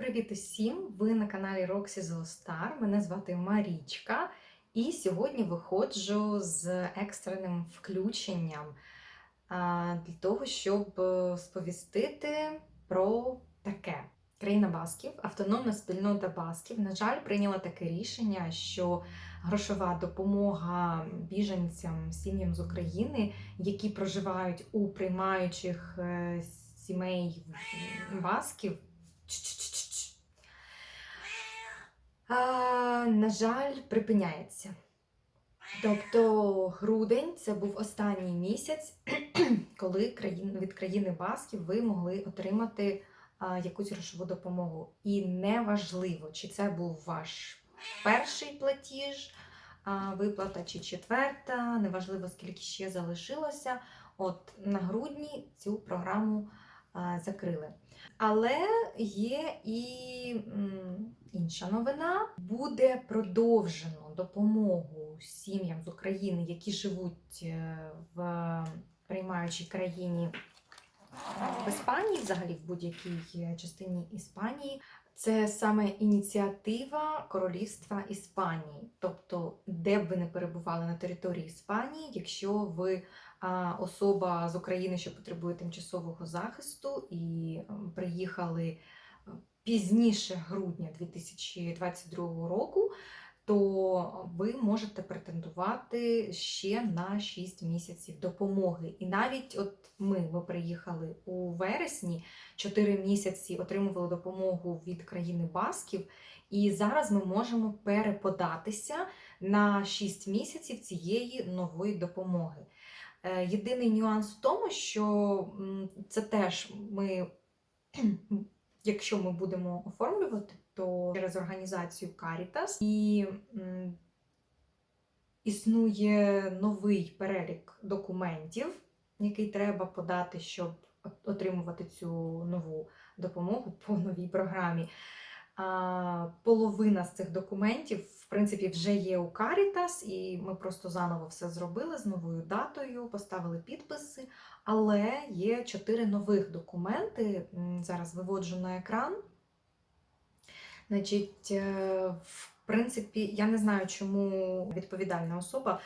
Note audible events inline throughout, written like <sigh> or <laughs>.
Привіт усім! Ви на каналі Roxy Zolstar. Мене звати Марічка, і сьогодні виходжу з екстреним включенням для того, щоб е, сповістити про таке. Країна Басків, автономна спільнота Басків, на жаль, прийняла таке рішення, що грошова допомога біженцям, сім'ям з України, які проживають у приймаючих е, сімей Басків. Чш-чш-чш-чш. А, на жаль, припиняється. Тобто грудень це був останній місяць, <clears throat> коли країн, від країни Басків ви могли отримати а, якусь грошову допомогу. І неважливо, чи це був ваш перший платіж, а, виплата чи четверта, неважливо, скільки ще залишилося. От на грудні цю програму закрили. Але є і інша новина. Буде продовжено допомогу сім'ям з України, які живуть е, в приймаючій країні в Іспанії, взагалі в будь-якій частині Іспанії. Це саме ініціатива Королівства Іспанії. Тобто, де б ви не перебували на території Іспанії, якщо ви особа з України, що потребує тимчасового захисту, і приїхали е, пізніше грудня 2022 року, то ви можете претендувати ще на 6 місяців допомоги. І навіть от ми, ми приїхали у вересні, 4 місяці отримували допомогу від країни Басків, і зараз ми можемо переподатися на 6 місяців цієї нової допомоги. Е, Єдиний нюанс в тому, що це теж ми, <clears throat> якщо ми будемо оформлювати, то через організацію Caritas і існує новий перелік документів, який треба подати, щоб отримувати цю нову допомогу по новій програмі. Половина з цих документів, в принципі, вже є у Caritas, і ми просто заново все зробили з новою датою, поставили підписи. Але є чотири нових документи. Зараз виводжу на екран. Значить, е, в принципі, я не знаю, чому відповідальна особа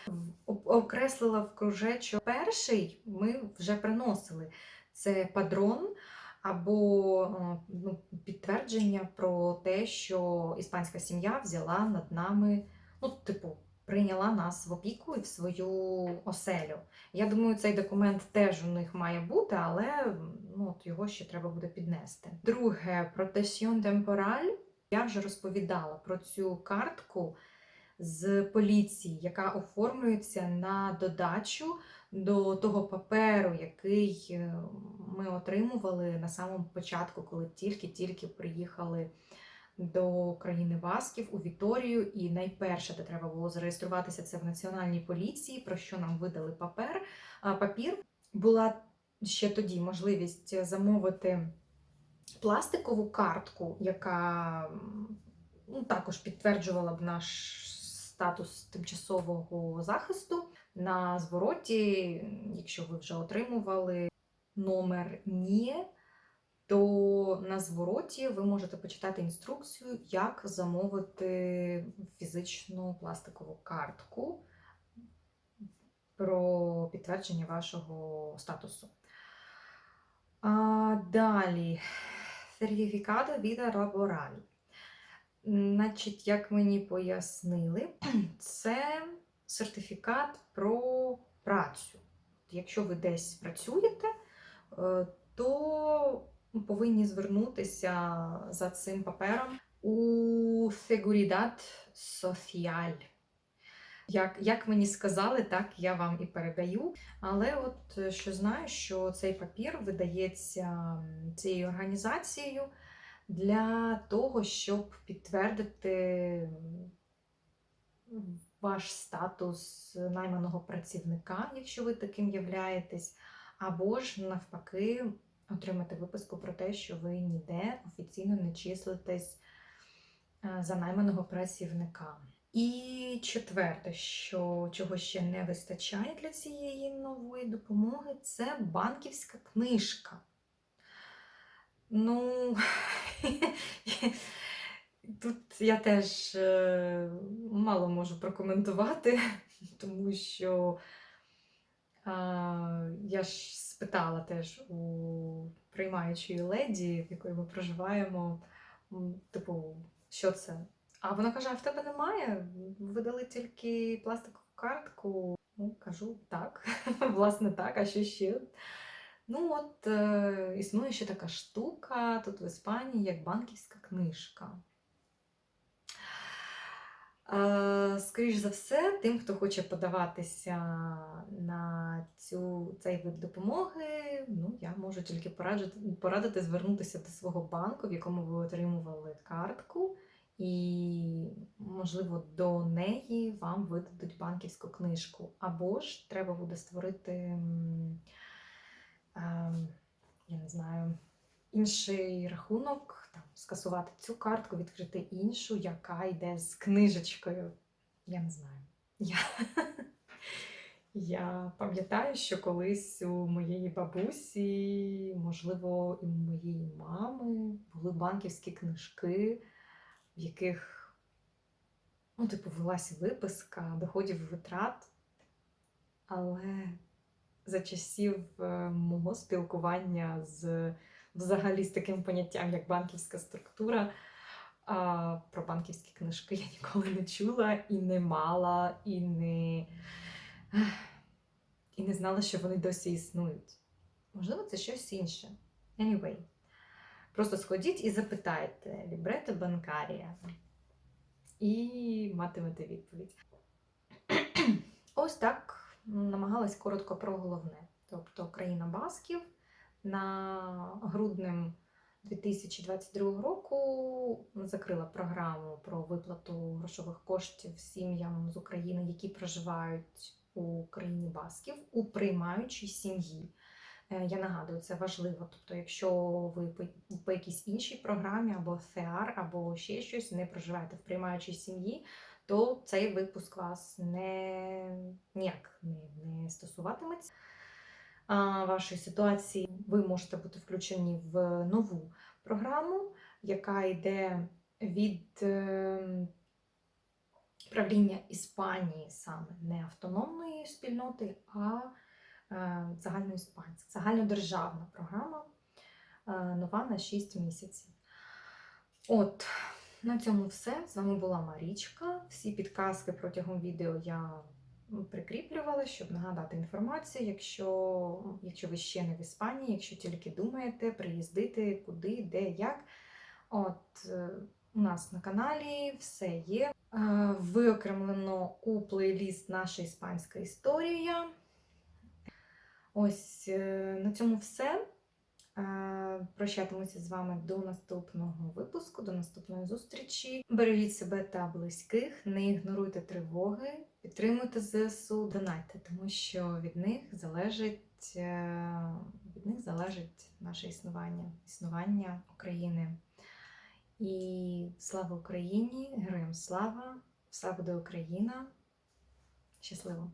окреслила в кружечок перший. Ми вже приносили це падрон або е, ну, підтвердження про те, що іспанська сім'я взяла над нами, ну, типу, прийняла нас в опіку і в свою оселю. Я думаю, цей документ теж у них має бути, але ну, от його ще треба буде піднести. Друге, протесіон темпораль. Я вже розповідала про цю картку з поліції, яка оформлюється на додачу до того паперу, який е, ми отримували на самому початку, коли тільки-тільки приїхали до країни Басків у Віторію. І найперше, де треба було зареєструватися, це в національній поліції, про що нам видали папер. Папір була ще тоді можливість замовити пластикову картку, яка ну, також підтверджувала б наш статус тимчасового захисту. На звороті, якщо ви вже отримували номер ні, то на звороті ви можете почитати інструкцію, як замовити фізичну пластикову картку про підтвердження вашого статусу. А, далі. Сертифікат віда лабораль. Значить, як мені пояснили, <clears throat> це сертифікат про працю. Якщо ви десь працюєте, е, то повинні звернутися за цим папером у Seguridad Social. Як, як мені сказали, так я вам і передаю. Але от е, що знаю, що цей папір видається цією організацією для того, щоб підтвердити ваш статус найманого працівника, якщо ви таким являєтесь, або ж навпаки отримати виписку про те, що ви ніде офіційно не числитесь е, за найманого працівника. І четверте, що чого ще не вистачає для цієї нової допомоги, це банківська книжка. Ну, <laughs> я теж е, мало можу прокоментувати, <laughs> тому що я ж спитала теж у приймаючої леді, в якої ми проживаємо, типу, що це? А вона каже: а в тебе немає? Видали тільки пластикову картку. Ну, кажу, так, <laughs> власне, так, а що ще? Ну, от е, існує ще така штука тут в Іспанії, як банківська книжка. Е, Скоріш за все, тим, хто хоче подаватися на цю, цей вид допомоги, ну, я можу тільки порадити, порадити звернутися до свого банку, в якому ви отримували картку, і, можливо, до неї вам видадуть банківську книжку. Або ж треба буде створити, ем, я не знаю, інший рахунок, скасувати цю картку, відкрити іншу, яка йде з книжечкою. Я не знаю. Я, <laughs> я пам'ятаю, що колись у моєї бабусі, можливо, і у моєї мами були банківські книжки, в яких, ну, типу, велась виписка доходів витрат. Але за часів е, мого спілкування з взагалі з таким поняттям, як банківська структура. А, про банківські книжки я ніколи не чула і не мала, і не, і не знала, що вони досі існують. Можливо, це щось інше. Anyway, просто сходіть і запитайте лібрето банкарія. І матимете відповідь. Ось так намагалась коротко про головне. Тобто країна Басків на груднем 2022 року закрила програму про виплату грошових коштів сім'ям з України, які проживають у країні Басків у приймаючій сім'ї. Е, Я нагадую, це важливо. Тобто, якщо ви по, якійсь іншій програмі або ФЕАР, або ще щось не проживаєте в приймаючій сім'ї, то цей випуск вас не ніяк не, не стосуватиметься вашої ситуації. Ви можете бути включені в нову програму, яка йде від е, правління Іспанії саме не автономної спільноти, а е, загальноіспанська, загальнодержавна програма, е, нова на 6 місяців. От, на цьому все. З вами була Марічка. Всі підказки протягом відео я прикріплювала, щоб нагадати інформацію, якщо, якщо ви ще не в Іспанії, якщо тільки думаєте приїздити куди, де, як. От е, у нас на каналі все є. Е, Виокремлено у плейліст наша іспанська історія. Ось е, на цьому все. Прощатимуся з вами до наступного випуску, до наступної зустрічі. Бережіть себе та близьких, не ігноруйте тривоги, підтримуйте ЗСУ, донайте, тому що від них залежить, е, від них залежить наше існування, існування України. І слава Україні! Героям слава! Все буде Україна! Щасливо!